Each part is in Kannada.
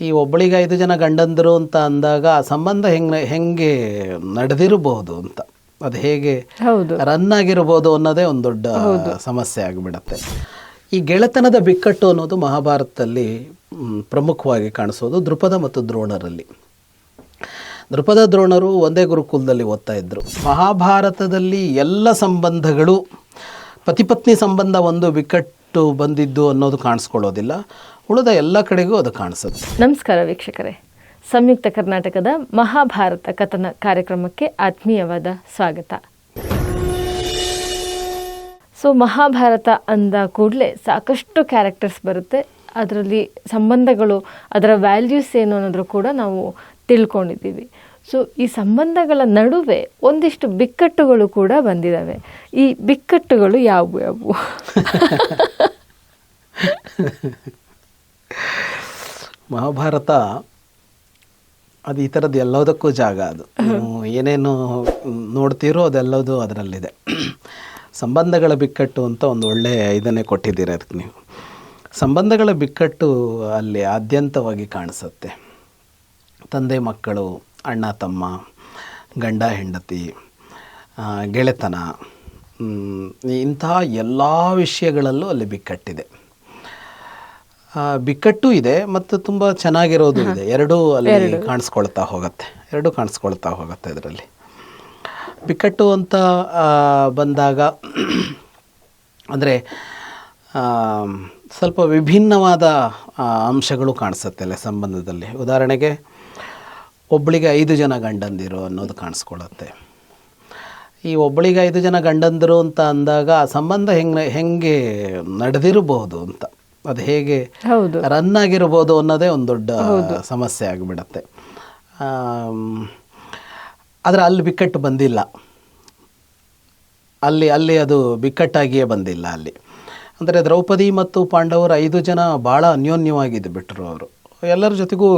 ಈ ಒಬ್ಬಳಿಗೆ ಐದು ಜನ ಗಂಡಂದರು ಅಂತ ಅಂದಾಗ ಆ ಸಂಬಂಧ ಹೆಂಗೆ ಹೆಂಗೆ ನಡೆದಿರಬಹುದು ಅಂತ. ಅದು ಹೇಗೆ ರನ್ ಆಗಿರಬಹುದು ಅನ್ನೋದೇ ಒಂದು ದೊಡ್ಡ ಸಮಸ್ಯೆ ಆಗಿಬಿಡತ್ತೆ. ಈ ಗೆಳೆತನದ ಬಿಕ್ಕಟ್ಟು ಅನ್ನೋದು ಮಹಾಭಾರತದಲ್ಲಿ ಪ್ರಮುಖವಾಗಿ ಕಾಣಿಸೋದು ದೃಪದ ಮತ್ತು ದ್ರೋಣರಲ್ಲಿ. ದೃಪದ ದ್ರೋಣರು ಒಂದೇ ಗುರುಕುಲದಲ್ಲಿ ಓದ್ತಾ ಇದ್ರು. ಮಹಾಭಾರತದಲ್ಲಿ ಎಲ್ಲ ಸಂಬಂಧಗಳು ಪತಿಪತ್ನಿ ಸಂಬಂಧ ಒಂದು ಬಿಕ್ಕಟ್ಟು ಬಂದಿದ್ದು ಅನ್ನೋದು ಕಾಣಿಸ್ಕೊಳ್ಳೋದಿಲ್ಲ. ಉಳಿದ ಎಲ್ಲ ಕಡೆಗೂ ಅದು ಕಾಣಿಸುತ್ತೆ. ನಮಸ್ಕಾರ ವೀಕ್ಷಕರೇ. ಸಂಯುಕ್ತ ಕರ್ನಾಟಕದ ಮಹಾಭಾರತ ಕಥನ ಕಾರ್ಯಕ್ರಮಕ್ಕೆ ಆತ್ಮೀಯವಾದ ಸ್ವಾಗತ. ಸೊ, ಮಹಾಭಾರತ ಅಂದ ಕೂಡಲೇ ಸಾಕಷ್ಟು ಕ್ಯಾರೆಕ್ಟರ್ಸ್ ಬರುತ್ತೆ. ಅದರಲ್ಲಿ ಸಂಬಂಧಗಳು, ಅದರ ವ್ಯಾಲ್ಯೂಸ್ ಏನು ಅನ್ನೋದ್ರೂ ಕೂಡ ನಾವು ತಿಳ್ಕೊಂಡಿದ್ದೀವಿ. ಸೊ ಈ ಸಂಬಂಧಗಳ ನಡುವೆ ಒಂದಿಷ್ಟು ಬಿಕ್ಕಟ್ಟುಗಳು ಕೂಡ ಬಂದಿದ್ದಾವೆ ಈ ಬಿಕ್ಕಟ್ಟುಗಳು ಯಾವುವು ಯಾವುವು ಮಹಾಭಾರತ, ಅದು ಈ ಥರದ್ದು ಎಲ್ಲದಕ್ಕೂ ಜಾಗ ಅದು. ಏನೇನು ನೋಡ್ತೀರೋ ಅದೆಲ್ಲದೂ ಅದರಲ್ಲಿದೆ. ಸಂಬಂಧಗಳ ಬಿಕ್ಕಟ್ಟು ಅಂತ ಒಂದು ಒಳ್ಳೆಯ ಇದನ್ನೇ ಕೊಟ್ಟಿದ್ದೀರಿ ಅದಕ್ಕೆ ನೀವು. ಸಂಬಂಧಗಳ ಬಿಕ್ಕಟ್ಟು ಅಲ್ಲಿ ಆದ್ಯಂತವಾಗಿ ಕಾಣಿಸುತ್ತೆ. ತಂದೆ ಮಕ್ಕಳು ಅಣ್ಣ ತಮ್ಮ ಗಂಡ ಹೆಂಡತಿ ಗೆಳೆತನ ಇಂತಹ ಎಲ್ಲ ವಿಷಯಗಳಲ್ಲೂ ಅಲ್ಲಿ ಬಿಕ್ಕಟ್ಟಿದೆ. ಬಿಕ್ಕಟ್ಟು ಇದೆ ಮತ್ತು ತುಂಬ ಚೆನ್ನಾಗಿರೋದು ಇದೆ. ಎರಡೂ ಅಲ್ಲಿ ಕಾಣಿಸ್ಕೊಳ್ತಾ ಹೋಗುತ್ತೆ. ಎರಡೂ ಕಾಣಿಸ್ಕೊಳ್ತಾ ಹೋಗುತ್ತೆ ಇದರಲ್ಲಿ. ಬಿಕ್ಕಟ್ಟು ಅಂತ ಬಂದಾಗ ಅಂದರೆ ಸ್ವಲ್ಪ ವಿಭಿನ್ನವಾದ ಅಂಶಗಳು ಕಾಣಿಸುತ್ತೆ ಅಲ್ಲೇ ಸಂಬಂಧದಲ್ಲಿ. ಉದಾಹರಣೆಗೆ ಒಬ್ಬಳಿಗೆ ಐದು ಜನ ಗಂಡಂದಿರು ಅನ್ನೋದು ಕಾಣಿಸ್ಕೊಳ್ಳುತ್ತೆ. ಈ ಒಬ್ಬಳಿಗೆ ಐದು ಜನ ಗಂಡಂದಿರು ಅಂತ ಅಂದಾಗ ಆ ಸಂಬಂಧ ಹೆಂಗೆ ಹೆಂಗೆ ನಡೆದಿರಬಹುದು ಅಂತ. ಅದು ಹೇಗೆ ರನ್ ಆಗಿರ್ಬೋದು ಅನ್ನೋದೇ ಒಂದು ದೊಡ್ಡ ಸಮಸ್ಯೆ ಆಗಿಬಿಡತ್ತೆ. ಆದರೆ ಅಲ್ಲಿ ಬಿಕ್ಕಟ್ಟು ಬಂದಿಲ್ಲ. ಅಲ್ಲಿ ಅಲ್ಲಿ ಅದು ಬಿಕ್ಕಟ್ಟಾಗಿಯೇ ಬಂದಿಲ್ಲ ಅಲ್ಲಿ. ಅಂದರೆ ದ್ರೌಪದಿ ಮತ್ತು ಪಾಂಡವರು ಐದು ಜನ ಭಾಳ ಅನ್ಯೋನ್ಯವಾಗಿದ್ದು ಬಿಟ್ಟರು ಅವರು. ಎಲ್ಲರ ಜೊತೆಗೂ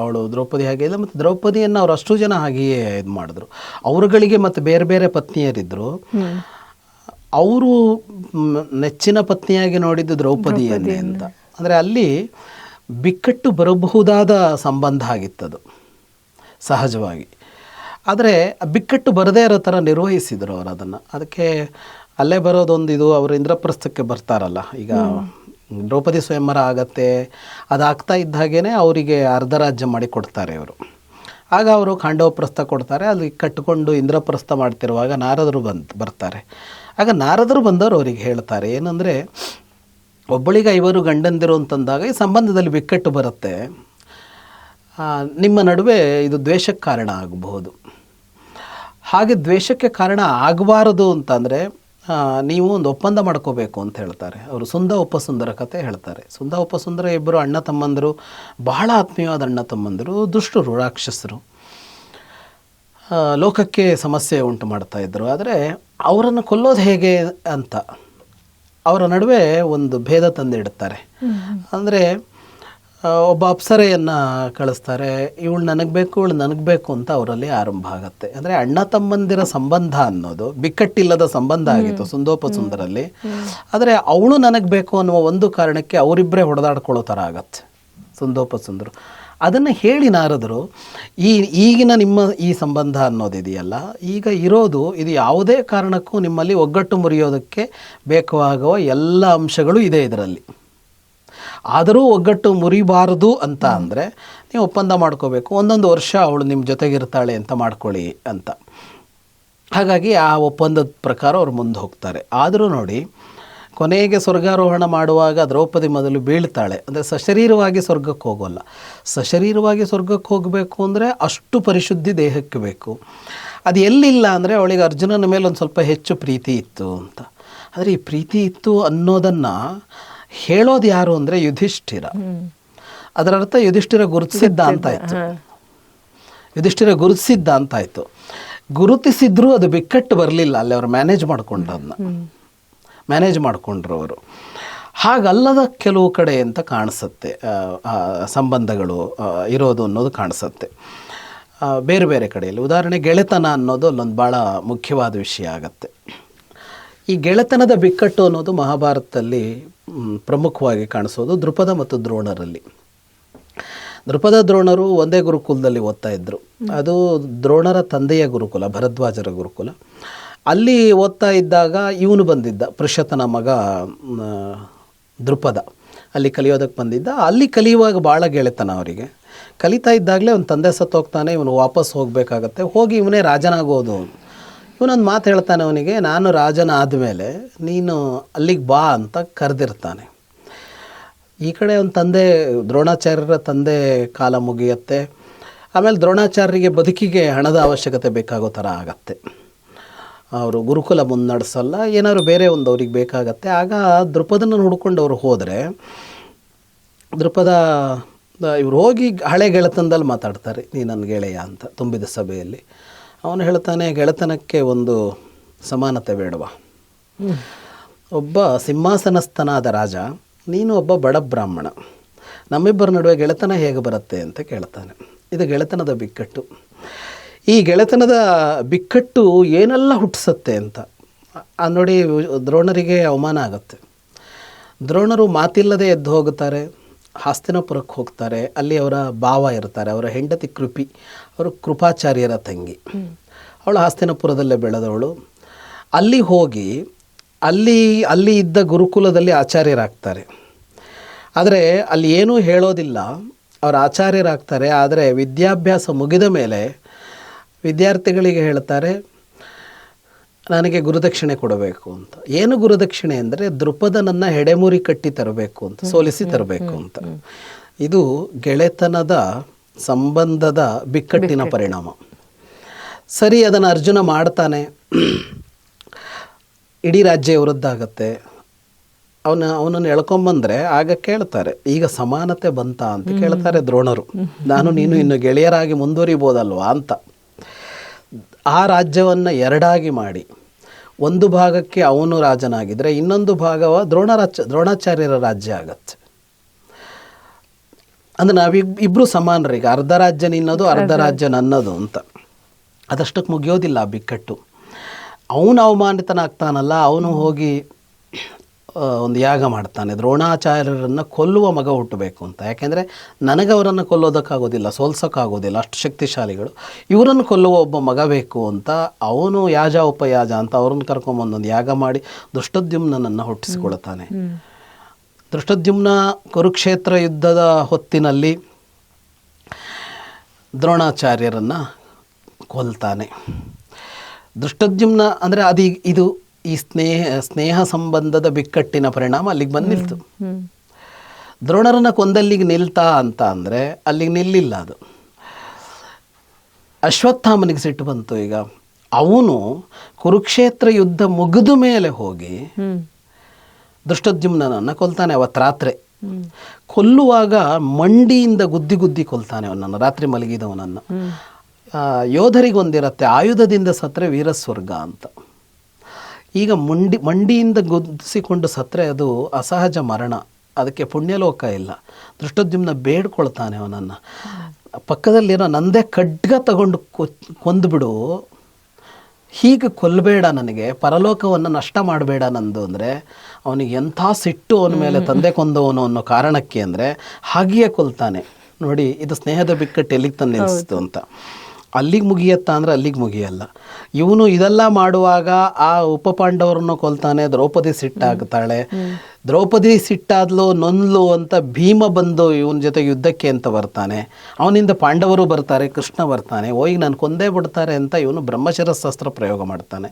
ಅವಳು ದ್ರೌಪದಿ ಹಾಗೆ ಇಲ್ಲ ಮತ್ತು ದ್ರೌಪದಿಯನ್ನು ಅವ್ರು ಅಷ್ಟು ಜನ ಹಾಗೆಯೇ ಇದು ಮಾಡಿದ್ರು. ಅವರುಗಳಿಗೆ ಮತ್ತು ಬೇರೆ ಬೇರೆ ಪತ್ನಿಯರಿದ್ದರು ಅವರು ನೆಚ್ಚಿನ ಪತ್ನಿಯಾಗಿ ನೋಡಿದ್ದು ದ್ರೌಪದಿಯನ್ನೇ ಅಂತ. ಅಂದರೆ ಅಲ್ಲಿ ಬಿಕ್ಕಟ್ಟು ಬರಬಹುದಾದ ಸಂಬಂಧ ಆಗಿತ್ತದು ಸಹಜವಾಗಿ. ಆದರೆ ಬಿಕ್ಕಟ್ಟು ಬರದೇ ಇರೋ ಥರ ನಿರ್ವಹಿಸಿದರು ಅವರು ಅದನ್ನು. ಅದಕ್ಕೆ ಅಲ್ಲೇ ಬರೋದೊಂದು ಇದು ಅವರು ಇಂದ್ರಪ್ರಸ್ಥಕ್ಕೆ ಬರ್ತಾರಲ್ಲ ಈಗ ದ್ರೌಪದಿ ಸ್ವಯಂವರ ಆಗತ್ತೆ. ಅದಾಗ್ತಾ ಇದ್ದ ಹಾಗೇ ಅವರಿಗೆ ಅರ್ಧ ರಾಜ್ಯ ಮಾಡಿ ಕೊಡ್ತಾರೆ ಇವರು. ಆಗ ಅವರು ಖಾಂಡವಪ್ರಸ್ಥ ಕೊಡ್ತಾರೆ. ಅಲ್ಲಿ ಕಟ್ಟಿಕೊಂಡು ಇಂದ್ರಪ್ರಸ್ಥ ಮಾಡ್ತಿರುವಾಗ ನಾರದರು ಬಂದು, ಬರ್ತಾರೆ. ಆಗ ನಾರದರು ಬಂದವರು ಅವರಿಗೆ ಹೇಳ್ತಾರೆ, ಏನಂದರೆ, ಒಬ್ಬಳಿಗೆ ಐವರು ಗಂಡಂದಿರು ಅಂತಂದಾಗ ಈ ಸಂಬಂಧದಲ್ಲಿ ಬಿಕ್ಕಟ್ಟು ಬರುತ್ತೆ. ನಿಮ್ಮ ನಡುವೆ ಇದು ದ್ವೇಷಕ್ಕೆ ಕಾರಣ ಆಗಬಹುದು. ಹಾಗೆ ದ್ವೇಷಕ್ಕೆ ಕಾರಣ ಆಗಬಾರದು ಅಂತಂದರೆ ನೀವು ಒಂದು ಒಪ್ಪಂದ ಮಾಡ್ಕೋಬೇಕು ಅಂತ ಹೇಳ್ತಾರೆ. ಅವರು ಸುಂದ ಉಪಸುಂದರ ಕತೆ ಹೇಳ್ತಾರೆ. ಸುಂದ ಉಪಸುಂದರ ಇಬ್ಬರು ಅಣ್ಣ ತಮ್ಮಂದರು ಬಹಳ ಆತ್ಮೀಯವಾದ ಅಣ್ಣ ತಮ್ಮಂದರು ದುಷ್ಟರು ರಾಕ್ಷಸರು. ಲೋಕಕ್ಕೆ ಸಮಸ್ಯೆ ಉಂಟು ಮಾಡ್ತಾ ಇದ್ದರು ಆದರೆ ಅವರನ್ನು ಕೊಲ್ಲೋದು ಹೇಗೆ ಅಂತ ಅವರ ನಡುವೆ ಒಂದು ಭೇದ ತಂದಿಡುತ್ತಾರೆ ಅಂದರೆ ಒಬ್ಬ ಅಪ್ಸರೆಯನ್ನು ಕಳಿಸ್ತಾರೆ ಇವಳು ನನಗೆ ಬೇಕು ಇವಳು ನನಗೆ ಬೇಕು ಅಂತ ಅವರಲ್ಲಿ ಆರಂಭ ಆಗುತ್ತೆ. ಅಂದರೆ ಅಣ್ಣ ತಮ್ಮಂದಿರ ಸಂಬಂಧ ಅನ್ನೋದು ಬಿಕ್ಕಟ್ಟಿಲ್ಲದ ಸಂಬಂಧ ಆಗಿತ್ತು ಸುಂದೋಪ ಸುಂದರಲ್ಲಿ. ಆದರೆ ಅವಳು ನನಗೆ ಬೇಕು ಅನ್ನುವ ಒಂದು ಕಾರಣಕ್ಕೆ ಅವರಿಬ್ಬರೇ ಹೊಡೆದಾಡ್ಕೊಳ್ಳೋ ಥರ ಆಗತ್ತೆ ಸುಂದೋಪ ಸುಂದರು. ಅದನ್ನು ಹೇಳಿ ನಾರದರು ಈ ಈಗಿನ ನಿಮ್ಮ ಈ ಸಂಬಂಧ ಅನ್ನೋದಿದೆಯಲ್ಲ ಈಗ ಇರೋದು ಇದು ಯಾವುದೇ ಕಾರಣಕ್ಕೂ ನಿಮ್ಮಲ್ಲಿ ಒಗ್ಗಟ್ಟು ಮುರಿಯೋದಕ್ಕೆ ಬೇಕಾಗುವ ಎಲ್ಲ ಅಂಶಗಳು ಇದೆ ಇದರಲ್ಲಿ. ಆದರೂ ಒಗ್ಗಟ್ಟು ಮುರಿಬಾರದು ಅಂತ ಅಂದರೆ ನೀವು ಒಪ್ಪಂದ ಮಾಡ್ಕೋಬೇಕು. ಒಂದೊಂದು ವರ್ಷ ಅವಳು ನಿಮ್ಮ ಜೊತೆಗಿರ್ತಾಳೆ ಅಂತ ಮಾಡ್ಕೊಳ್ಳಿ ಅಂತ. ಹಾಗಾಗಿ ಆ ಒಪ್ಪಂದದ ಪ್ರಕಾರ ಅವ್ರು ಮುಂದೆ ಹೋಗ್ತಾರೆ. ಆದರೂ ನೋಡಿ, ಕೊನೆಗೆ ಸ್ವರ್ಗಾರೋಹಣ ಮಾಡುವಾಗ ದ್ರೌಪದಿ ಮೊದಲು ಬೀಳ್ತಾಳೆ. ಅಂದರೆ ಸಶರೀರವಾಗಿ ಸ್ವರ್ಗಕ್ಕೆ ಹೋಗೋಲ್ಲ. ಸಶರೀರವಾಗಿ ಸ್ವರ್ಗಕ್ಕೆ ಹೋಗಬೇಕು ಅಂದರೆ ಅಷ್ಟು ಪರಿಶುದ್ಧಿ ದೇಹಕ್ಕೆ ಬೇಕು. ಅದು ಎಲ್ಲಿಲ್ಲ ಅಂದರೆ ಅವಳಿಗೆ ಅರ್ಜುನನ ಮೇಲೆ ಒಂದು ಸ್ವಲ್ಪ ಹೆಚ್ಚು ಪ್ರೀತಿ ಇತ್ತು ಅಂತ. ಆದರೆ ಈ ಪ್ರೀತಿ ಇತ್ತು ಅನ್ನೋದನ್ನು ಹೇಳೋದು ಯಾರು ಅಂದರೆ ಯುಧಿಷ್ಠಿರ. ಅದರ ಅರ್ಥ ಯುಧಿಷ್ಠಿರ ಗುರುತಿಸಿದ್ದ ಅಂತ ಆಯ್ತು. ಯುಧಿಷ್ಠಿರ ಗುರುತಿಸಿದ್ದ ಅಂತಾಯ್ತು ಗುರುತಿಸಿದ್ರೂ ಅದು ಬಿಕ್ಕಟ್ಟು ಬರಲಿಲ್ಲ ಅಲ್ಲಿ ಅವರು ಮ್ಯಾನೇಜ್ ಮಾಡ್ಕೊಂಡದನ್ನ ಮ್ಯಾನೇಜ್ ಮಾಡಿಕೊಂಡ್ರು ಅವರು. ಹಾಗಲ್ಲದ ಕೆಲವು ಕಡೆ ಅಂತ ಕಾಣಿಸುತ್ತೆ ಸಂಬಂಧಗಳು ಇರೋದು ಅನ್ನೋದು ಕಾಣಿಸುತ್ತೆ. ಬೇರೆ ಬೇರೆ ಕಡೆಯಲ್ಲಿ. ಉದಾಹರಣೆ ಗೆಳೆತನ ಅನ್ನೋದು ಅಲ್ಲೊಂದು ಭಾಳ ಮುಖ್ಯವಾದ ವಿಷಯ ಆಗತ್ತೆ. ಈ ಗೆಳೆತನದ ಬಿಕ್ಕಟ್ಟು ಅನ್ನೋದು ಮಹಾಭಾರತದಲ್ಲಿ ಪ್ರಮುಖವಾಗಿ ಕಾಣಿಸೋದು ದೃಪದ ಮತ್ತು ದ್ರೋಣರಲ್ಲಿ. ದೃಪದ ದ್ರೋಣರು ಒಂದೇ ಗುರುಕುಲದಲ್ಲಿ ಓದ್ತಾ ಇದ್ದರು ಅದು ದ್ರೋಣರ ತಂದೆಯ ಗುರುಕುಲ ಭರದ್ವಾಜರ ಗುರುಕುಲ. ಅಲ್ಲಿ ಓದ್ತಾ ಇದ್ದಾಗ ಇವನು ಬಂದಿದ್ದ ಪುರುಷತನ ಮಗ ದೃಪದ. ಅಲ್ಲಿ ಕಲಿಯೋದಕ್ಕೆ ಬಂದಿದ್ದ. ಅಲ್ಲಿ ಕಲಿಯುವಾಗ ಭಾಳ ಗೆಳೆತನ ಅವರಿಗೆ. ಕಲಿತಾ ಇದ್ದಾಗಲೇ ಅವನ ತಂದೆ ಸತ್ತೋಗ್ತಾನೆ ಇವನು ವಾಪಸ್ ಹೋಗಬೇಕಾಗತ್ತೆ. ಹೋಗಿ ಇವನೇ ರಾಜನಾಗೋದು. ಇವನೊಂದು ಮಾತು ಹೇಳ್ತಾನೆ ಅವನಿಗೆ, ನಾನು ರಾಜನ ಆದಮೇಲೆ ನೀನು ಅಲ್ಲಿಗೆ ಬಾ ಅಂತ ಕರೆದಿರ್ತಾನೆ. ಈ ಕಡೆ ಅವನ ತಂದೆ, ದ್ರೋಣಾಚಾರ್ಯರ ತಂದೆ ಕಾಲ ಮುಗಿಯುತ್ತೆ. ಆಮೇಲೆ ದ್ರೋಣಾಚಾರ್ಯರಿಗೆ ಬದುಕಿಗೆ ಹಣದ ಅವಶ್ಯಕತೆ ಬೇಕಾಗೋ ಥರ ಆಗತ್ತೆ. ಅವರು ಗುರುಕುಲ ಮುನ್ನಡೆಸಲ್ಲ, ಏನಾದ್ರು ಬೇರೆ ಒಂದು ಅವ್ರಿಗೆ ಬೇಕಾಗತ್ತೆ. ಆಗ ದೃಪದನ ಹುಡ್ಕೊಂಡು ಅವರು ಹೋದರೆ, ದೃಪದ ಇವ್ರು ಹೋಗಿ ಹಳೆ ಗೆಳೆತನದಲ್ಲಿ ಮಾತಾಡ್ತಾರೆ, ನೀ ನನ್ನ ಗೆಳೆಯ ಅಂತ ತುಂಬಿದ ಸಭೆಯಲ್ಲಿ. ಅವನು ಹೇಳ್ತಾನೆ, ಗೆಳೆತನಕ್ಕೆ ಒಂದು ಸಮಾನತೆ ಬೇಡವಾ. ಒಬ್ಬ ಸಿಂಹಾಸನಸ್ಥನಾದ ರಾಜ, ನೀನು ಒಬ್ಬ ಬಡ ಬ್ರಾಹ್ಮಣ. ನಮ್ಮಿಬ್ಬರ ನಡುವೆ ಗೆಳೆತನ ಹೇಗೆ ಬರುತ್ತೆ ಅಂತ ಕೇಳ್ತಾನೆ. ಇದು ಗೆಳೆತನದ ಬಿಕ್ಕಟ್ಟು. ಈ ಗೆಳೆತನದ ಬಿಕ್ಕಟ್ಟು ಏನೆಲ್ಲ ಹುಟ್ಟಿಸುತ್ತೆ ಅಂತ. ನೋಡಿ ದ್ರೋಣರಿಗೆ ಅವಮಾನ ಆಗುತ್ತೆ. ದ್ರೋಣರು ಮಾತಿಲ್ಲದೆ ಎದ್ದು ಹೋಗುತ್ತಾರೆ. ಹಾಸ್ತಿನಪುರಕ್ಕೆ ಹೋಗ್ತಾರೆ, ಅಲ್ಲಿ ಅವರ ಭಾವ ಇರ್ತಾರೆ, ಅವರ ಹೆಂಡತಿ ಕೃಪಿ, ಅವರು ಕೃಪಾಚಾರ್ಯರ ತಂಗಿ. ಅವಳು ಹಾಸ್ತಿನಪುರದಲ್ಲೇ ಬೆಳೆದವಳು. ಅಲ್ಲಿ ಹೋಗಿ, ಅಲ್ಲಿ ಅಲ್ಲಿ ಇದ್ದ ಗುರುಕುಲದಲ್ಲಿ ಆಚಾರ್ಯರಾಗ್ತಾರೆ. ಆದರೆ ಅಲ್ಲಿ ಏನೂ ಹೇಳೋದಿಲ್ಲ. ಅವರು ಆಚಾರ್ಯರಾಗ್ತಾರೆ, ಆದರೆ ವಿದ್ಯಾಭ್ಯಾಸ ಮುಗಿದ ಮೇಲೆ ವಿದ್ಯಾರ್ಥಿಗಳಿಗೆ ಹೇಳ್ತಾರೆ ನನಗೆ ಗುರುದಕ್ಷಿಣೆ ಕೊಡಬೇಕು ಅಂತ. ಏನು ಗುರುದಕ್ಷಿಣೆ ಅಂದರೆ ದೃಪದನನ್ನು ಹೆಡೆಮುರಿ ಕಟ್ಟಿ ತರಬೇಕು ಅಂತ ಸೋಲಿಸಿ ತರಬೇಕು ಅಂತ. ಇದು ಗೆಳೆತನದ ಸಂಬಂಧದ ಬಿಕ್ಕಟ್ಟಿನ ಪರಿಣಾಮ. ಸರಿ ಅದನ್ನು ಅರ್ಜುನ ಮಾಡ್ತಾನೆ. ಇಡೀ ರಾಜ್ಯ ವೃದ್ಧಾಗತ್ತೆ. ಅವನ ಅವನನ್ನು ಎಳ್ಕೊಂಬಂದ್ರೆ ಆಗ ಕೇಳ್ತಾರೆ ಈಗ ಸಮಾನತೆ ಬಂತ ಅಂತ. ಕೇಳ್ತಾರೆ ದ್ರೋಣರು. ನಾನು ನೀನು ಇನ್ನು ಗೆಳೆಯರಾಗಿ ಮುಂದುವರಿಬೋದಲ್ವಾ ಅಂತ. ಆ ರಾಜ್ಯವನ್ನು ಎರಡಾಗಿ ಮಾಡಿ. ಒಂದು ಭಾಗಕ್ಕೆ ಅವನು ರಾಜನಾಗಿದ್ದರೆ ಇನ್ನೊಂದು ಭಾಗವ ದ್ರೋಣರಾಚ ದ್ರೋಣಾಚಾರ್ಯರ ರಾಜ್ಯ ಆಗತ್ತೆ. ಅಂದ್ರೆ ನಾವಿ ಇಬ್ಬರು ಸಮಾನರಿಗೆ. ಅರ್ಧ ರಾಜ್ಯ ನಿನ್ನದು ಅರ್ಧ ರಾಜ್ಯ ನನ್ನದು ಅಂತ. ಅದಷ್ಟಕ್ಕೆ ಮುಗಿಯೋದಿಲ್ಲ ಆ ಬಿಕ್ಕಟ್ಟು. ಅವನು ಅವಮಾನಿತನಾಗ್ತಾನಲ್ಲ ಅವನು ಹೋಗಿ ಒಂದು ಯಾಗ ಮಾಡ್ತಾನೆ. ದ್ರೋಣಾಚಾರ್ಯರನ್ನು ಕೊಲ್ಲುವ ಮಗ ಹುಟ್ಟಬೇಕು ಅಂತ. ಯಾಕೆಂದರೆ ನನಗೆ ಅವರನ್ನು ಕೊಲ್ಲೋದಕ್ಕಾಗೋದಿಲ್ಲ ಸೋಲ್ಸೋಕ್ಕಾಗೋದಿಲ್ಲ ಅಷ್ಟು ಶಕ್ತಿಶಾಲಿಗಳು. ಇವರನ್ನು ಕೊಲ್ಲುವ ಒಬ್ಬ ಮಗ ಬೇಕು ಅಂತ ಅವನು ಯಾಜ ಉಪಯಾಜ ಅಂತ ಅವ್ರನ್ನ ಕರ್ಕೊಂಬಂದೊಂದು ಯಾಗ ಮಾಡಿ ದುಷ್ಟದ್ಯುಮ್ನನ್ನು ಹುಟ್ಟಿಸಿಕೊಳ್ತಾನೆ. ದೃಷ್ಟದ್ಯುಮ್ನ ಕುರುಕ್ಷೇತ್ರ ಯುದ್ಧದ ಹೊತ್ತಿನಲ್ಲಿ ದ್ರೋಣಾಚಾರ್ಯರನ್ನು ಕೊಲ್ತಾನೆ. ದೃಷ್ಟದ್ಯುಮ್ನ ಅಂದರೆ ಅದು ಇದು ಈ ಸ್ನೇಹ ಸ್ನೇಹ ಸಂಬಂಧದ ಬಿಕ್ಕಟ್ಟಿನ ಪರಿಣಾಮ ಅಲ್ಲಿಗೆ ಬಂದಿತ್ತು ದ್ರೋಣರನ್ನ ಕೊಂದಲ್ಲಿಗೆ ನಿಲ್ತಾ ಅಂತ ಅಂದರೆ ಅಲ್ಲಿಗೆ ನಿಲ್ಲಿಲ್ಲ ಅದು. ಅಶ್ವತ್ಥಾಮನಿಗೆ ಸಿಟ್ಟು ಬಂತು ಈಗ. ಅವನು ಕುರುಕ್ಷೇತ್ರ ಯುದ್ಧ ಮುಗಿದ ಮೇಲೆ ಹೋಗಿ ದೃಷ್ಟದ್ಯುಮ್ನನ್ನು ಕೊಲ್ತಾನೆ ಅವತ್ತು ರಾತ್ರಿ. ಕೊಲ್ಲುವಾಗ ಮಂಡಿಯಿಂದ ಗುದ್ದಿ ಗುದ್ದಿ ಕೊಲ್ತಾನೆ ಅವನನ್ನು, ರಾತ್ರಿ ಮಲಗಿದವನನ್ನು. ಯೋಧರಿಗೊಂದಿರತ್ತೆ ಆಯುಧದಿಂದ ಸತ್ರೆ ವೀರಸ್ವರ್ಗ ಅಂತ. ಈಗ ಮಂಡಿ ಮಂಡಿಯಿಂದ ಗುದ್ದಿಸಿಕೊಂಡು ಸತ್ರೆ ಅದು ಅಸಹಜ ಮರಣ. ಅದಕ್ಕೆ ಪುಣ್ಯಲೋಕ ಇಲ್ಲ. ದೃಷ್ಟೋದ್ಯುಮ್ನ ಬೇಡ್ಕೊಳ್ತಾನೆ ಅವನನ್ನು. ಪಕ್ಕದಲ್ಲಿರೋ ನಂದೇ ಖಡ್ಗ ತಗೊಂಡು ಕೊಂದುಬಿಡು. ಹೀಗೆ ಕೊಲ್ಲಬೇಡ ನನಗೆ. ಪರಲೋಕವನ್ನು ನಷ್ಟ ಮಾಡಬೇಡ ನಂದು ಅಂದರೆ ಅವನಿಗೆ ಎಂಥ ಸಿಟ್ಟು ಅವನ ಮೇಲೆ ತಂದೆ ಕೊಂದವನು ಅನ್ನೋ ಕಾರಣಕ್ಕೆ ಅಂದರೆ ಹಾಗೆಯೇ ಕೊಲ್ತಾನೆ. ನೋಡಿ ಇದು ಸ್ನೇಹದ ಬಿಕ್ಕಟ್ಟು ಎಲ್ಲಿಗೆ ತಂದು ನಿಲ್ಲಿಸ್ತು ಅಂತ. ಅಲ್ಲಿಗೆ ಮುಗಿಯತ್ತಾ ಅಂದರೆ ಅಲ್ಲಿಗೆ ಮುಗಿಯಲ್ಲ. ಇವನು ಇದೆಲ್ಲ ಮಾಡುವಾಗ ಆ ಉಪಪಾಂಡವರನ್ನು ಕೊಲ್ತಾನೆ ದ್ರೌಪದಿ ಸಿಟ್ಟಾಗ್ತಾಳೆ. ದ್ರೌಪದಿ ಸಿಟ್ಟಾದ್ಲು ನೊಂದ್ಲು ಅಂತ ಭೀಮ ಬಂದು ಇವನ ಜೊತೆ ಯುದ್ಧಕ್ಕೆ ಅಂತ ಬರ್ತಾನೆ. ಅವನಿಂದ ಪಾಂಡವರು ಬರ್ತಾರೆ ಕೃಷ್ಣ ಬರ್ತಾನೆ. ಓ ಈಗ ನಾನು ಕೊಂದೇ ಬಿಡ್ತಾರೆ ಅಂತ ಇವನು ಬ್ರಹ್ಮಶಿರಸ್ತ್ರ ಪ್ರಯೋಗ ಮಾಡ್ತಾನೆ.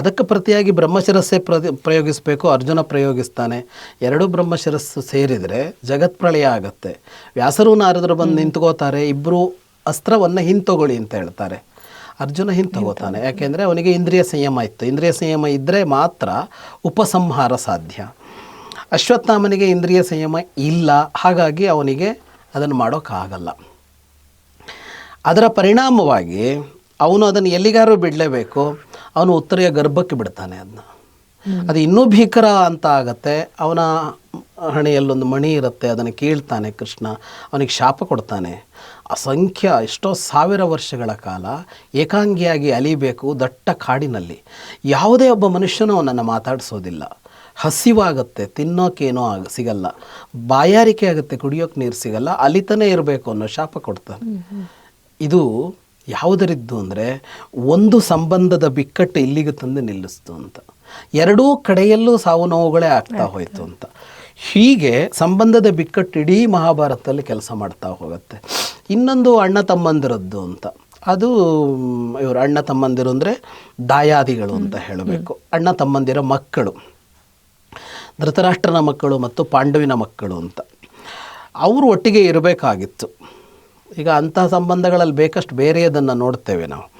ಅದಕ್ಕೆ ಪ್ರತಿಯಾಗಿ ಬ್ರಹ್ಮಶಿರಸ್ಸೇ ಪ್ರಯೋಗಿಸಬೇಕು ಅರ್ಜುನ ಪ್ರಯೋಗಿಸ್ತಾನೆ. ಎರಡೂ ಬ್ರಹ್ಮಶಿರಸ್ಸು ಸೇರಿದರೆ ಜಗತ್ಪ್ರಳಯ ಆಗುತ್ತೆ. ವ್ಯಾಸರು ನಾರದರು ಬಂದು ನಿಂತ್ಕೋತಾರೆ ಇಬ್ಬರು ಅಸ್ತ್ರವನ್ನು ಹಿಂತಗೊಳ್ಳಿ ಅಂತ ಹೇಳ್ತಾರೆ. ಅರ್ಜುನ ಹಿಂತಗೋತಾನೆ ಯಾಕೆಂದರೆ ಅವನಿಗೆ ಇಂದ್ರಿಯ ಸಂಯಮ ಇತ್ತು. ಇಂದ್ರಿಯ ಸಂಯಮ ಇದ್ದರೆ ಮಾತ್ರ ಉಪಸಂಹಾರ ಸಾಧ್ಯ. ಅಶ್ವತ್ಥಾಮನಿಗೆ ಇಂದ್ರಿಯ ಸಂಯಮ ಇಲ್ಲ. ಹಾಗಾಗಿ ಅವನಿಗೆ ಅದನ್ನು ಮಾಡೋಕ್ಕಾಗಲ್ಲ. ಅದರ ಪರಿಣಾಮವಾಗಿ ಅವನು ಅದನ್ನು ಎಲ್ಲಿಗಾರು ಬಿಡಲೇಬೇಕು. ಅವನು ಉತ್ತರೆಯ ಗರ್ಭಕ್ಕೆ ಬಿಡ್ತಾನೆ ಅದನ್ನ ಅದು ಇನ್ನೂ ಭೀಕರ ಅಂತ ಆಗತ್ತೆ. ಅವನ ಹಣೆಯಲ್ಲೊಂದು ಮಣಿ ಇರುತ್ತೆ ಅದನ್ನು ಕೀಳ್ತಾನೆ ಕೃಷ್ಣ. ಅವನಿಗೆ ಶಾಪ ಕೊಡ್ತಾನೆ. ಅಸಂಖ್ಯ ಎಷ್ಟೋ ಸಾವಿರ ವರ್ಷಗಳ ಕಾಲ ಏಕಾಂಗಿಯಾಗಿ ಅಲಿಬೇಕು ದಟ್ಟ ಕಾಡಿನಲ್ಲಿ. ಯಾವುದೇ ಒಬ್ಬ ಮನುಷ್ಯನೂ ಅವನನ್ನು ಮಾತಾಡಿಸೋದಿಲ್ಲ. ಹಸಿವಾಗತ್ತೆ ತಿನ್ನೋಕೇನೋ ಆಗ ಸಿಗಲ್ಲ. ಬಾಯಾರಿಕೆ ಆಗುತ್ತೆ ಕುಡಿಯೋಕೆ ನೀರು ಸಿಗಲ್ಲ ಅಲಿತನೇ ಇರಬೇಕು ಅನ್ನೋ ಶಾಪ ಕೊಡ್ತಾನೆ. ಇದು ಯಾವುದರಿದ್ದು ಅಂದರೆ ಒಂದು ಸಂಬಂಧದ ಬಿಕ್ಕಟ್ಟು ಇಲ್ಲಿಗೆ ತಂದು ನಿಲ್ಲಿಸ್ತು ಅಂತ. ಎರಡೂ ಕಡೆಯಲ್ಲೂ ಸಾವು ನೋವುಗಳೇ ಆಗ್ತಾ ಹೋಯಿತು ಅಂತ. ಹೀಗೆ ಸಂಬಂಧದ ಬಿಕ್ಕಟ್ಟು ಇಡೀ ಮಹಾಭಾರತದಲ್ಲಿ ಕೆಲಸ ಮಾಡ್ತಾ ಹೋಗುತ್ತೆ. ಇನ್ನೊಂದು ಅಣ್ಣ ತಮ್ಮಂದಿರದ್ದು ಅಂತ. ಅದು ಇವರು ಅಣ್ಣ ತಮ್ಮಂದಿರು ಅಂದರೆ ದಾಯಾದಿಗಳು ಅಂತ ಹೇಳಬೇಕು. ಅಣ್ಣ ತಮ್ಮಂದಿರ ಮಕ್ಕಳು. ಧೃತರಾಷ್ಟ್ರನ ಮಕ್ಕಳು ಮತ್ತು ಪಾಂಡವಿನ ಮಕ್ಕಳು ಅಂತ. ಅವರು ಒಟ್ಟಿಗೆ ಇರಬೇಕಾಗಿತ್ತು. ಈಗ ಅಂತಹ ಸಂಬಂಧಗಳಲ್ಲಿ ಬೇಕಷ್ಟು ಬೇರೆಯದನ್ನು ನೋಡ್ತೇವೆ ನಾವು.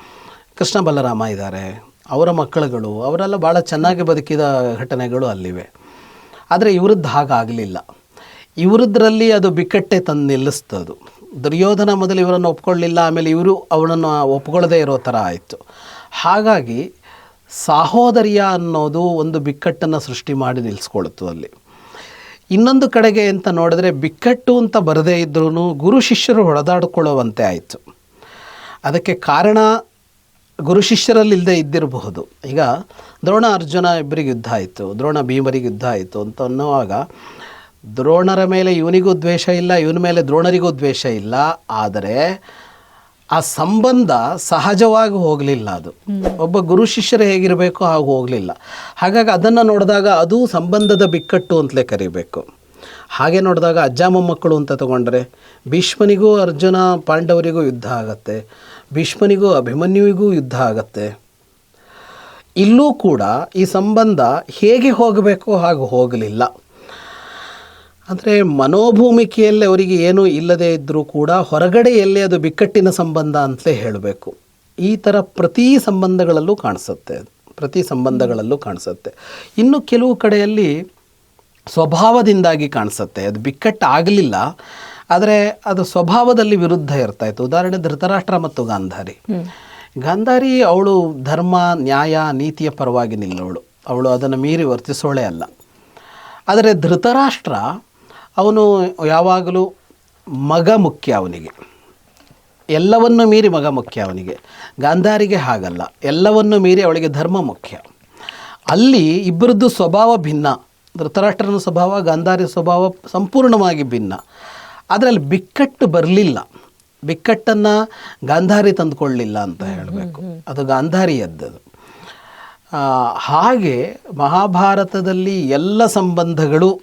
ಕೃಷ್ಣ ಬಲರಾಮ ಇದ್ದಾರೆ. ಅವರ ಮಕ್ಕಳುಗಳು, ಅವರೆಲ್ಲ ಭಾಳ ಚೆನ್ನಾಗಿ ಬದುಕಿದ ಘಟನೆಗಳು ಅಲ್ಲಿವೆ. ಆದರೆ ಇವ್ರದ್ದು ಹಾಗಾಗಲಿಲ್ಲ. ಇವರದ್ರಲ್ಲಿ ಅದು ಬಿಕ್ಕಟ್ಟೆ ತಂದು ನಿಲ್ಲಿಸ್ತದು. ದುರ್ಯೋಧನ ಮೊದಲು ಇವರನ್ನು ಒಪ್ಕೊಳ್ಳಿಲ್ಲ, ಆಮೇಲೆ ಇವರು ಅವನನ್ನು ಒಪ್ಕೊಳ್ಳದೇ ಇರೋ ಥರ ಆಯಿತು. ಹಾಗಾಗಿ ಸಹೋದರಿಯ ಅನ್ನೋದು ಒಂದು ಬಿಕ್ಕಟ್ಟನ್ನು ಸೃಷ್ಟಿ ಮಾಡಿ ನಿಲ್ಲಿಸ್ಕೊಳ್ತು ಅಲ್ಲಿ. ಇನ್ನೊಂದು ಕಡೆಗೆ ಅಂತ ನೋಡಿದ್ರೆ ಬಿಕ್ಕಟ್ಟು ಅಂತ ಬರದೇ ಇದ್ರೂ ಗುರು ಶಿಷ್ಯರು ಹೊಡೆದಾಡಿಕೊಳ್ಳುವಂತೆ ಆಯಿತು. ಅದಕ್ಕೆ ಕಾರಣ ಗುರು ಶಿಷ್ಯರಲ್ಲಿಲ್ಲದೆ ಇದ್ದಿರಬಹುದು. ಈಗ ದ್ರೋಣ ಅರ್ಜುನ ಇಬ್ಬರಿಗೆ ಯುದ್ಧ ಆಯಿತು, ದ್ರೋಣ ಭೀಮರಿಗೆ ಯುದ್ಧ ಆಯಿತು ಅಂತ ಅನ್ನುವಾಗ ದ್ರೋಣರ ಮೇಲೆ ಇವನಿಗೂ ದ್ವೇಷ ಇಲ್ಲ, ಇವನ ಮೇಲೆ ದ್ರೋಣರಿಗೂ ದ್ವೇಷ ಇಲ್ಲ, ಆದರೆ ಆ ಸಂಬಂಧ ಸಹಜವಾಗಿ ಹೋಗಲಿಲ್ಲ ಅದು. ಒಬ್ಬ ಗುರು ಶಿಷ್ಯರು ಹೇಗಿರಬೇಕು ಹಾಗೆ ಹೋಗಲಿಲ್ಲ. ಹಾಗಾಗಿ ಅದನ್ನು ನೋಡಿದಾಗ ಅದು ಸಂಬಂಧದ ಬಿಕ್ಕಟ್ಟು ಅಂತಲೇ ಕರಿಬೇಕು. ಹಾಗೆ ನೋಡಿದಾಗ ಅಜ್ಜ ಮೊಮ್ಮಕ್ಕಳು ಅಂತ ತಗೊಂಡ್ರೆ ಭೀಷ್ಮನಿಗೂ ಅರ್ಜುನ ಪಾಂಡವರಿಗೂ ಯುದ್ಧ ಆಗತ್ತೆ. ಭೀಷ್ಮನಿಗೂ ಅಭಿಮನ್ಯುವಿಗೂ ಯುದ್ಧ ಆಗತ್ತೆ. ಇಲ್ಲೂ ಕೂಡ ಈ ಸಂಬಂಧ ಹೇಗೆ ಹೋಗಬೇಕು ಹಾಗೆ ಹೋಗಲಿಲ್ಲ. ಅಂದರೆ ಮನೋಭೂಮಿಕೆಯಲ್ಲಿ ಅವರಿಗೆ ಏನೂ ಇಲ್ಲದೇ ಇದ್ದರೂ ಕೂಡ ಹೊರಗಡೆಯಲ್ಲಿ ಅದು ಬಿಕ್ಕಟ್ಟಿನ ಸಂಬಂಧ ಅಂತಲೇ ಹೇಳಬೇಕು. ಈ ಥರ ಪ್ರತಿ ಸಂಬಂಧಗಳಲ್ಲೂ ಕಾಣಿಸುತ್ತೆ. ಪ್ರತಿ ಸಂಬಂಧಗಳಲ್ಲೂ ಕಾಣಿಸುತ್ತೆ. ಇನ್ನು ಕೆಲವು ಕಡೆಯಲ್ಲಿ ಸ್ವಭಾವದಿಂದಾಗಿ ಕಾಣಿಸುತ್ತೆ. ಅದು ಬಿಕ್ಕಟ್ಟು ಆಗಲಿಲ್ಲ ಆದರೆ ಅದು ಸ್ವಭಾವದಲ್ಲಿ ವಿರುದ್ಧ ಇರ್ತಾ ಇತ್ತು. ಉದಾಹರಣೆ ಧೃತರಾಷ್ಟ್ರ ಮತ್ತು ಗಾಂಧಾರಿ. ಗಾಂಧಾರಿ ಅವಳು ಧರ್ಮ ನ್ಯಾಯ ನೀತಿಯ ಪರವಾಗಿ ನಿಲ್ಲವಳು ಅವಳು ಅದನ್ನು ಮೀರಿ ವರ್ತಿಸೋಳೆ ಅಲ್ಲ. ಆದರೆ ಧೃತರಾಷ್ಟ್ರ ಅವನು ಯಾವಾಗಲೂ ಮಗ ಮುಖ್ಯ ಅವನಿಗೆ. ಎಲ್ಲವನ್ನು ಮೀರಿ ಮಗ ಮುಖ್ಯ ಅವನಿಗೆ. ಗಾಂಧಾರಿಗೆ ಹಾಗಲ್ಲ. ಎಲ್ಲವನ್ನು ಮೀರಿ ಅವಳಿಗೆ ಧರ್ಮ ಮುಖ್ಯ. ಅಲ್ಲಿ ಇಬ್ಬರದ್ದು ಸ್ವಭಾವ ಭಿನ್ನ. ಧೃತರಾಷ್ಟ್ರನ ಸ್ವಭಾವ ಗಾಂಧಾರಿ ಸ್ವಭಾವ ಸಂಪೂರ್ಣವಾಗಿ ಭಿನ್ನ. ಅದರಲ್ಲಿ ಬಿಕ್ಕಟ್ಟು ಬರಲಿಲ್ಲ. ಬಿಕ್ಕಟ್ಟನ್ನು ಗಾಂಧಾರಿ ತಂದುಕೊಳ್ಳಲಿಲ್ಲ ಅಂತ ಹೇಳಬೇಕು. ಅದು ಗಾಂಧಾರಿಯದ್ದದು. ಆ, ಹಾಗೆ ಮಹಾಭಾರತದಲ್ಲಿ ಎಲ್ಲ ಸಂಬಂಧಗಳು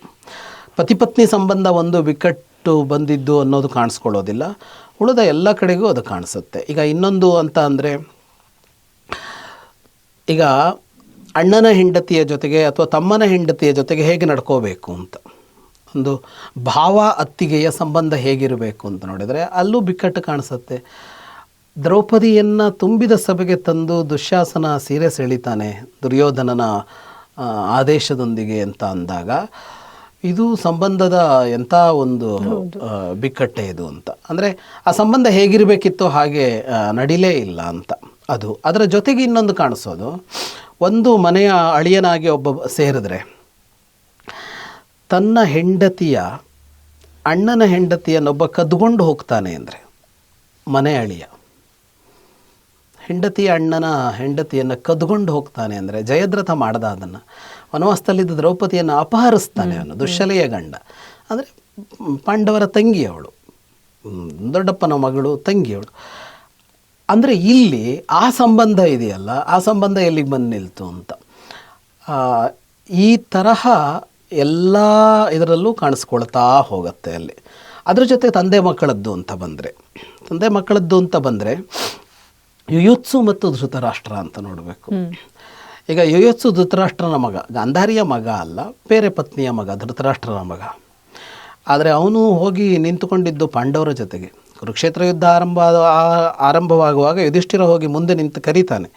ಪತಿಪತ್ನಿ ಸಂಬಂಧ ಒಂದು ಬಿಕ್ಕಟ್ಟು ಬಂದಿದ್ದು ಅನ್ನೋದು ಕಾಣಿಸ್ಕೊಳ್ಳೋದಿಲ್ಲ. ಉಳಿದ ಎಲ್ಲ ಕಡೆಗೂ ಅದು ಕಾಣಿಸುತ್ತೆ. ಈಗ ಇನ್ನೊಂದು ಅಂತ ಅಂದರೆ ಈಗ ಅಣ್ಣನ ಹೆಂಡತಿಯ ಜೊತೆಗೆ ಅಥವಾ ತಮ್ಮನ ಹೆಂಡತಿಯ ಜೊತೆಗೆ ಹೇಗೆ ನಡ್ಕೋಬೇಕು ಅಂತ. ಒಂದು ಭಾವ ಅತ್ತಿಗೆಯ ಸಂಬಂಧ ಹೇಗಿರಬೇಕು ಅಂತ ನೋಡಿದರೆ ಅಲ್ಲೂ ಬಿಕ್ಕಟ್ಟು ಕಾಣಿಸುತ್ತೆ. ದ್ರೌಪದಿಯನ್ನು ತುಂಬಿದ ಸಭೆಗೆ ತಂದು ದುಶ್ಯಾಸನ ಸೀರೆ ಸೆಳಿತಾನೆ ದುರ್ಯೋಧನನ ಆದೇಶದೊಂದಿಗೆ ಅಂತ ಅಂದಾಗ ಇದು ಸಂಬಂಧದ ಎಂಥ ಒಂದು ಬಿಕ್ಕಟ್ಟೆ ಇದು ಅಂತ. ಅಂದರೆ ಆ ಸಂಬಂಧ ಹೇಗಿರಬೇಕಿತ್ತು ಹಾಗೆ ನಡಿಲೇ ಇಲ್ಲ ಅಂತ. ಅದು. ಅದರ ಜೊತೆಗೆ ಇನ್ನೊಂದು ಕಾಣಿಸೋದು. ಒಂದು ಮನೆಯ ಅಳಿಯನಾಗಿ ಒಬ್ಬ ಸೇರಿದ್ರೆ ತನ್ನ ಹೆಂಡತಿಯ ಅಣ್ಣನ ಹೆಂಡತಿಯನ್ನೊಬ್ಬ ಕದ್ಕೊಂಡು ಹೋಗ್ತಾನೆ ಅಂದರೆ ಮನೆ ಅಳಿಯ. ಹೆಂಡತಿಯ ಅಣ್ಣನ ಹೆಂಡತಿಯನ್ನು ಕದ್ಕೊಂಡು ಹೋಗ್ತಾನೆ ಅಂದರೆ ಜಯದ್ರಥ ಮಾಡ್ದ ಅದನ್ನು. ವನವಾಸದಲ್ಲಿದ್ದ ದ್ರೌಪದಿಯನ್ನು ಅಪಹರಿಸ್ತಾನೆ ಅವನು ದುಶ್ಶಲೆಯ ಗಂಡ. ಅಂದರೆ ಪಾಂಡವರ ತಂಗಿ ಅವಳು ದೊಡ್ಡಪ್ಪನ ಮಗಳು ತಂಗಿಯವಳು. ಅಂದರೆ ಇಲ್ಲಿ ಆ ಸಂಬಂಧ ಇದೆಯಲ್ಲ ಆ ಸಂಬಂಧ ಎಲ್ಲಿಗೆ ಬಂದು ನಿಲ್ತು ಅಂತ. ಈ ತರಹ ಎಲ್ಲ ಇದರಲ್ಲೂ ಕಾಣಿಸ್ಕೊಳ್ತಾ ಹೋಗುತ್ತೆ ಅಲ್ಲಿ. ಅದ್ರ ಜೊತೆ ತಂದೆ ಮಕ್ಕಳದ್ದು ಅಂತ ಬಂದರೆ. ತಂದೆ ಮಕ್ಕಳದ್ದು ಅಂತ ಬಂದರೆ ಯುಯುತ್ಸು ಮತ್ತು ಧೃತರಾಷ್ಟ್ರ ಅಂತ ನೋಡಬೇಕು. ಈಗ ಯುಯುತ್ಸು ಧೃತರಾಷ್ಟ್ರನ ಮಗ ಗಾಂಧಾರಿಯ ಮಗ ಅಲ್ಲ ಬೇರೆ ಪತ್ನಿಯ ಮಗ ಧೃತರಾಷ್ಟ್ರನ ಮಗ. ಆದರೆ ಅವನು ಹೋಗಿ ನಿಂತುಕೊಂಡಿದ್ದು ಪಾಂಡವರ ಜೊತೆಗೆ. ಕುರುಕ್ಷೇತ್ರ ಯುದ್ಧ ಆರಂಭ ಆರಂಭವಾಗುವಾಗ ಯುಧಿಷ್ಠಿರ ಹೋಗಿ ಮುಂದೆ ನಿಂತು ಕರೀತಾನೆ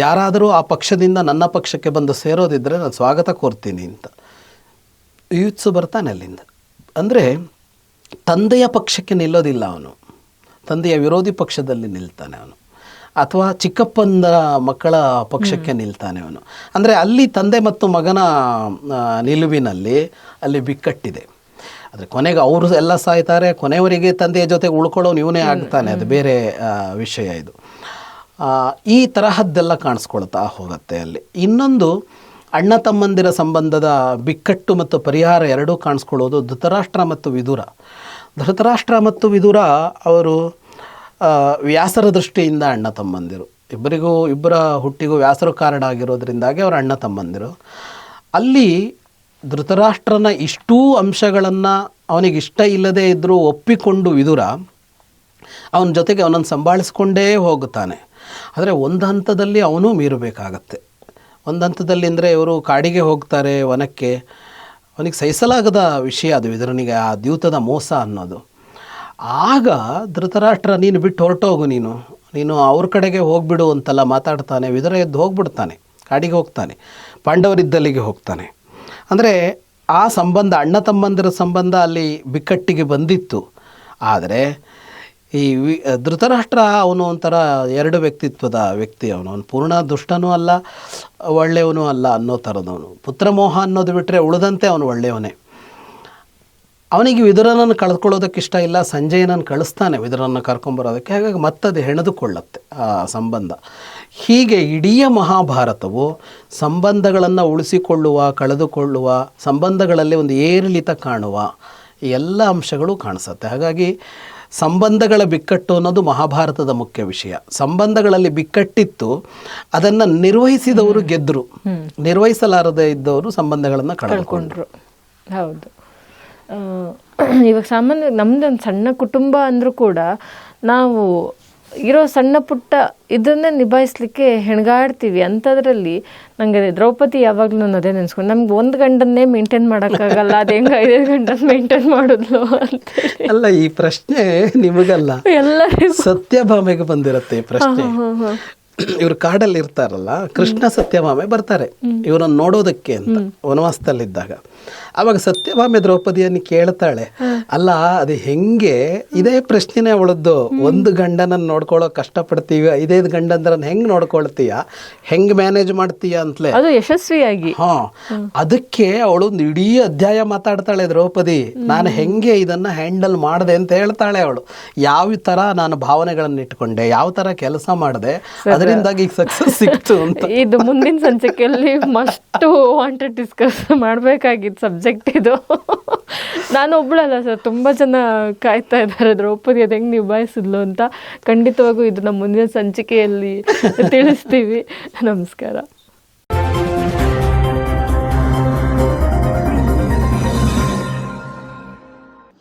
ಯಾರಾದರೂ ಆ ಪಕ್ಷದಿಂದ ನನ್ನ ಪಕ್ಷಕ್ಕೆ ಬಂದು ಸೇರೋದಿದ್ದರೆ ನಾನು ಸ್ವಾಗತ ಕೋರ್ತೀನಿ ಅಂತ. ಯುತ್ಸು ಬರ್ತಾನೆ ಅಲ್ಲಿಂದ. ಅಂದರೆ ತಂದೆಯ ಪಕ್ಷಕ್ಕೆ ನಿಲ್ಲೋದಿಲ್ಲ ಅವನು. ತಂದೆಯ ವಿರೋಧಿ ಪಕ್ಷದಲ್ಲಿ ನಿಲ್ತಾನೆ ಅವನು. ಅಥವಾ ಚಿಕ್ಕಪ್ಪಂದ ಮಕ್ಕಳ ಪಕ್ಷಕ್ಕೆ ನಿಲ್ತಾನೆ ಅವನು. ಅಂದರೆ ಅಲ್ಲಿ ತಂದೆ ಮತ್ತು ಮಗನ ನಿಲುವಿನಲ್ಲಿ ಅಲ್ಲಿ ಬಿಕ್ಕಟ್ಟಿದೆ. ಆದರೆ ಕೊನೆಗೆ ಅವರು ಎಲ್ಲ ಸಾಯ್ತಾರೆ ಕೊನೆಯವರಿಗೆ ತಂದೆಯ ಜೊತೆಗೆ ಉಳ್ಕೊಳ್ಳೋನು ಇವನೇ ಆಗ್ತಾನೆ. ಅದು ಬೇರೆ ವಿಷಯ ಇದು. ಈ ತರಹದ್ದೆಲ್ಲ ಕಾಣಿಸ್ಕೊಳ್ತಾ ಹೋಗುತ್ತೆ ಅಲ್ಲಿ. ಇನ್ನೊಂದು ಅಣ್ಣ ತಮ್ಮಂದಿರ ಸಂಬಂಧದ ಬಿಕ್ಕಟ್ಟು ಮತ್ತು ಪರಿಹಾರ ಎರಡೂ ಕಾಣಿಸ್ಕೊಳ್ಳೋದು ಧೃತರಾಷ್ಟ್ರ ಮತ್ತು ವಿದುರ. ಧೃತರಾಷ್ಟ್ರ ಮತ್ತು ವಿದುರ ಅವರು ವ್ಯಾಸರ ದೃಷ್ಟಿಯಿಂದ ಅಣ್ಣ ತಮ್ಮಂದಿರು. ಇಬ್ಬರಿಗೂ, ಇಬ್ಬರ ಹುಟ್ಟಿಗೂ ವ್ಯಾಸರು ಕಾರಣ ಆಗಿರೋದ್ರಿಂದಾಗಿ ಅವರ ಅಣ್ಣ ತಮ್ಮಂದಿರು. ಅಲ್ಲಿ ಧೃತರಾಷ್ಟ್ರನ ಇಷ್ಟೂ ಅಂಶಗಳನ್ನು ಅವನಿಗೆ ಇಷ್ಟ ಇಲ್ಲದೇ ಇದ್ದರೂ ಒಪ್ಪಿಕೊಂಡು ವಿದುರ, ಅವನ ಜೊತೆಗೆ ಅವನನ್ನು ಸಂಭಾಳಿಸ್ಕೊಂಡೇ ಹೋಗುತ್ತಾನೆ. ಆದರೆ ಒಂದು ಹಂತದಲ್ಲಿ ಅವನು ಮೀರಬೇಕಾಗತ್ತೆ. ಒಂದು ಹಂತದಲ್ಲಿ ಅಂದರೆ ಇವರು ಕಾಡಿಗೆ ಹೋಗ್ತಾರೆ ವನಕ್ಕೆ. ಅವನಿಗೆ ಸಹಿಸಲಾಗದ ವಿಷಯ ಅದು, ಇದರನಿಗೆ ಆ ದ್ಯೂತದ ಮೋಸ ಅನ್ನೋದು. ಆಗ ಧೃತರಾಷ್ಟ್ರ, ನೀನು ಬಿಟ್ಟು ಹೊರಟೋಗು ನೀನು. ನೀನು ಅವ್ರ ಕಡೆಗೆ ಹೋಗ್ಬಿಡು ಅಂತೆಲ್ಲ ಮಾತಾಡ್ತಾನೆ. ವಿದರ ಎದ್ದು ಹೋಗ್ಬಿಡ್ತಾನೆ, ಕಾಡಿಗೆ ಹೋಗ್ತಾನೆ, ಪಾಂಡವರಿದ್ದಲ್ಲಿಗೆ ಹೋಗ್ತಾನೆ. ಅಂದರೆ ಆ ಸಂಬಂಧ, ಅಣ್ಣ ತಮ್ಮಂದಿರ ಸಂಬಂಧ ಅಲ್ಲಿ ಬಿಕ್ಕಟ್ಟಿಗೆ ಬಂದಿತ್ತು. ಆದರೆ ಈ ವಿ ಧೃತರಾಷ್ಟ್ರ ಅವನು ಒಂಥರ ಎರಡು ವ್ಯಕ್ತಿತ್ವದ ವ್ಯಕ್ತಿ ಅವನು. ಅವನು ಪೂರ್ಣ ದುಷ್ಟನೂ ಅಲ್ಲ, ಒಳ್ಳೆಯವನೂ ಅಲ್ಲ ಅನ್ನೋ ಥರದವನು. ಪುತ್ರಮೋಹ ಅನ್ನೋದು ಬಿಟ್ಟರೆ ಉಳಿದಂತೆ ಅವನು ಒಳ್ಳೆಯವನೇ. ಅವನಿಗೆ ವಿದುರನನ್ನು ಕಳ್ಕೊಳ್ಳೋದಕ್ಕೆ ಇಷ್ಟ ಇಲ್ಲ, ಸಂಜಯನನ್ನು ಕಳಿಸ್ತಾನೆ ವಿದುರನ್ನು ಕರ್ಕೊಂಬರೋದಕ್ಕೆ ಹಾಗಾಗಿ ಮತ್ತದು ಹೆಣೆದುಕೊಳ್ಳುತ್ತೆ ಆ ಸಂಬಂಧ. ಹೀಗೆ ಇಡೀ ಮಹಾಭಾರತವು ಸಂಬಂಧಗಳನ್ನು ಉಳಿಸಿಕೊಳ್ಳುವ, ಕಳೆದುಕೊಳ್ಳುವ, ಸಂಬಂಧಗಳಲ್ಲಿ ಒಂದು ಏರಿಳಿತ ಕಾಣುವ ಎಲ್ಲ ಅಂಶಗಳು ಕಾಣಿಸುತ್ತೆ. ಹಾಗಾಗಿ ಸಂಬಂಧಗಳ ಬಿಕ್ಕಟ್ಟು ಅನ್ನೋದು ಮಹಾಭಾರತದ ಮುಖ್ಯ ವಿಷಯ. ಸಂಬಂಧಗಳಲ್ಲಿ ಬಿಕ್ಕಟ್ಟಿತ್ತು ಅದನ್ನು ನಿರ್ವಹಿಸಿದವರು ಗೆದ್ದರು ನಿರ್ವಹಿಸಲಾರದೇ ಇದ್ದವರು ಸಂಬಂಧಗಳನ್ನು ಕಳೆದುಕೊಂಡ್ರು. ಹೌದು. ಇವಾಗ ಸಾಮಾನ್ಯ ನಮ್ದೊಂದು ಸಣ್ಣ ಕುಟುಂಬ ಅಂದರೂ ಕೂಡ ನಾವು ಇರೋ ಸಣ್ಣ ಪುಟ್ಟ ಇದನ್ನೇ ನಿಭಾಯಿಸ್ಲಿಕ್ಕೆ ಹೆಣ್ಗಾಡ್ತೀವಿ. ಅಂಥದ್ರಲ್ಲಿ ನನಗೆ ದ್ರೌಪದಿ ಯಾವಾಗಲೂ ನಾನು ಅದೇ ನೆನೆಸ್ಕೊಂಡು ನಮ್ಗೆ ಒಂದು ಗಂಡನ್ನೇ ಮೇಂಟೈನ್ ಮಾಡೋಕ್ಕಾಗಲ್ಲ ಅದು ಹೆಂಗೆ ಐದೈದು ಗಂಡನ ಮೇಂಟೈನ್ ಮಾಡಿದ್ಲು ಅಂತ ಅಲ್ಲ ಈ ಪ್ರಶ್ನೆ ನಿಮಗಲ್ಲ. ಎಲ್ಲ ಸತ್ಯಭಾಮೆಗೆ ಬಂದಿರತ್ತೆ ಈ ಪ್ರಶ್ನೆ. ಇವ್ರು ಕಾಡಲ್ಲಿ ಇರ್ತಾರಲ್ಲ ಕೃಷ್ಣ ಸತ್ಯಭಾಮೆ ಬರ್ತಾರೆ. ಇವರನ್ನು ನೋಡೋದಕ್ಕೆ ಅಂತ ವನವಾಸದಲ್ಲಿದ್ದಾಗ. ಅವಾಗ ಸತ್ಯಭಾಮೆ ದ್ರೌಪದಿಯನ್ನು ಕೇಳ್ತಾಳೆ ಅಲ್ಲ ಅದು ಹೆಂಗೆ? ಇದೇ ಪ್ರಶ್ನೆನೇ ಅವಳದ್ದು. ಒಂದು ಗಂಡನನ್ನು ನೋಡ್ಕೊಳ್ಳೋ ಕಷ್ಟಪಡ್ತೀವಿ ಐದೈದು ಗಂಡಂದ್ರನ್ನ ಹೆಂಗೆ ನೋಡ್ಕೊಳ್ತೀಯ? ಹೆಂಗೆ ಮ್ಯಾನೇಜ್ ಮಾಡ್ತೀಯ ಅಂತಲೇ? ಅದು ಯಶಸ್ವಿಯಾಗಿ. ಹಾ. ಅದಕ್ಕೆ ಅವಳು ಒಂದು ಇಡೀ ಅಧ್ಯಾಯ ಮಾತಾಡ್ತಾಳೆ ದ್ರೌಪದಿ. ನಾನು ಹೆಂಗೆ ಇದನ್ನ ಹ್ಯಾಂಡಲ್ ಮಾಡಿದೆ ಅಂತ ಹೇಳ್ತಾಳೆ ಅವಳು. ಯಾವ ತರ ನಾನು ಭಾವನೆಗಳನ್ನು ಇಟ್ಕೊಂಡೆ ಯಾವ ತರ ಕೆಲಸ ಮಾಡಿದೆ ಅದರಿಂದಾಗಿ ಈಗ ಸಕ್ಸಸ್ ಸಿಕ್ತು ಅಂತ. ಇದು ಮುಂದಿನ ಸಂಚಿಕೆಯಲ್ಲಿ ಮಸ್ಟ್ ವಾಂಟೆಡ್ ಡಿಸ್ಕಸ್ ಮಾಡ್ಬೇಕಾಗಿತ್ತು ಸಬ್ಜೆಕ್ಟ್ ಇದು. ನಾನು ಒಬ್ಬಳಲ್ಲ ಸರ್, ತುಂಬ ಜನ ಕಾಯ್ತಾ ಇದ್ದಾರೆ ದ್ರೌಪದಿ ಅದು ಹೆಂಗೆ ನಿಭಾಯಿಸಿದ್ಲು ಅಂತ ಖಂಡಿತವಾಗೂ ಇದು ನಮ್ಮ ಮುಂದಿನ ಸಂಚಿಕೆಯಲ್ಲಿ ತಿಳಿಸ್ತೀವಿ. ನಮಸ್ಕಾರ.